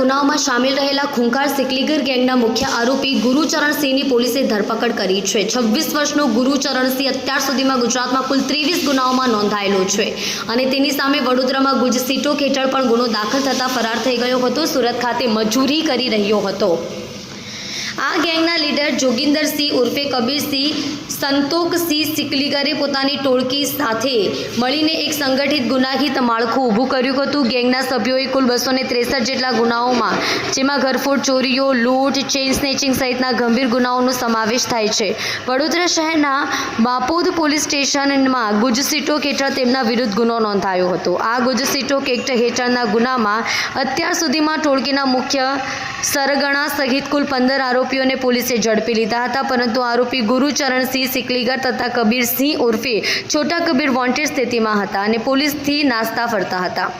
ગુનાઓમાં સામેલ રહેલા ખૂંખાર સિકલીગર ગેંગના મુખ્ય આરોપી ગુરુચરણસિંહની પોલીસે ધરપકડ કરી છે. છવ્વીસ વર્ષનો ગુરુચરણસિંહ અત્યાર સુધીમાં ગુજરાતમાં કુલ ત્રેવીસ ગુનાઓમાં નોંધાયેલો છે અને તેની સામે વડોદરામાં ગુજ સીટોક હેઠળ પણ ગુનો દાખલ થતાં ફરાર થઈ ગયો હતો. સુરત ખાતે મજૂરી કરી રહ્યો હતો. આ ગેંગના લીડર જોગિંદરસિંહ ઉર્ફે કબીરસિંહ સંતોકસિંહ સિકલીગરે પોતાની ટોળકી સાથે મળીને એક સંગઠિત ગુનાહિત માળખું ઊભું કર્યું હતું. ગેંગના સભ્યોએ કુલ બસો ત્રેસઠ જેટલા ગુનાઓમાં, જેમાં ઘરફોડ, ચોરીઓ, લૂંટ, ચેઇન સ્નેચિંગ સહિતના ગંભીર ગુનાઓનો સમાવેશ થાય છે. વડોદરા શહેરના બાપોદ પોલીસ સ્ટેશનમાં ગુજસીટોક હેઠળ તેમના વિરુદ્ધ ગુનો નોંધાયો હતો. આ ગુજસીટોક એક્ટ હેઠળના ગુનામાં અત્યાર સુધીમાં ટોળકીના મુખ્ય સરગણા સહિત કુલ પંદર આરોપીઓને પોલીસે ઝડપી લીધા હતા, પરંતુ આરોપી ગુરુચરણસિંહ સિકલીગર તથા કબીરસિંહ ઉર્ફે છોટા કબીર વોન્ટેડ સ્થિતિમાં હતા અને પોલીસથી નાસ્તા ફરતા હતા.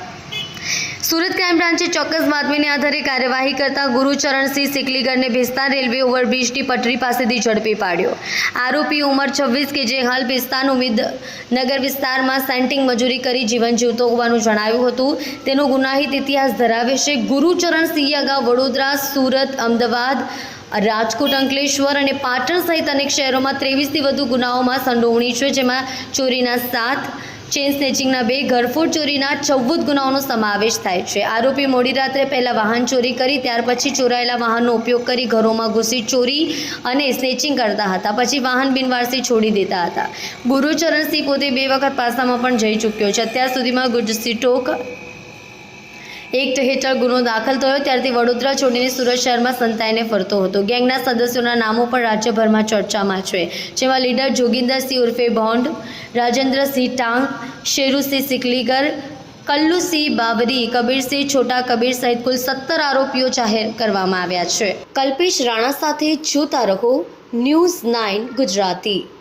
સુરત ક્રાઇમ બ્રાન્ચે ચોક્કસ બાતમીને આધારે કાર્યવાહી કરતા ગુરુચરણસિંહ સિકલીગરને ભેસ્તાન રેલવે ઓવરબ્રિજની પટરી પાસેથી ઝડપી પાડ્યો. આરોપી ઉંમર છવ્વીસ કે જે હાલ ભેસ્તાન ઉમેદનગર વિસ્તારમાં સેન્ટિંગ મજૂરી કરી જીવન જીવતો હોવાનું જણાવ્યું હતું. તેનો ગુનાહિત ઇતિહાસ ધરાવે છે. ગુરુચરણસિંહ અગાઉ વડોદરા, સુરત, અમદાવાદ, રાજકોટ, અંકલેશ્વર અને પાટણ સહિત અનેક શહેરોમાં ત્રેવીસથી વધુ ગુનાઓમાં સંડોવણી છે, જેમાં ચોરીના સાત ચેન સ્નેચિંગના બે ઘરફોડ ચોરીના ચૌદ ગુનાઓનો સમાવેશ થાય છે. આરોપી મોડી રાત્રે પહેલા વાહન ચોરી કરી, ત્યાર પછી ચોરાયેલા વાહનનો ઉપયોગ કરી ઘરોમાં ઘૂસી ચોરી અને સ્નેચિંગ કરતા હતા. પછી વાહન બિનવારસી છોડી દેતા હતા. ગુરુચરણસિંહ પોતે બે વખત પાસામાં પણ જઈ ચૂક્યો છે. અત્યાર સુધીમાં ગુજસી ટોક એક્ટ હેઠળ ગુનો દાખલ થયો, ત્યારથી વડોદરા છોડીને સુરત શહેરમાં સંતાઈને ફરતો હતો. ગેંગના સદસ્યોના નામો પણ રાજ્યભરમાં ચર્ચામાં છે. જેમાં લીડર જોગિંદરસિંહ ઉર્ફે બોન્ડ, રાજેન્દ્રસિંહ ટાંગ, શેરુસિંહ સિકલીગર, કલ્લુસિંહ બાબરી કબીરસિંહ છોટા કબીર સહિત કુલ સત્તર આરોપીઓ જાહેર કરવામાં આવ્યા છે. કલ્પેશ રાણા સાથે જોતા રહો, ન્યૂઝ નાઇન ગુજરાતી.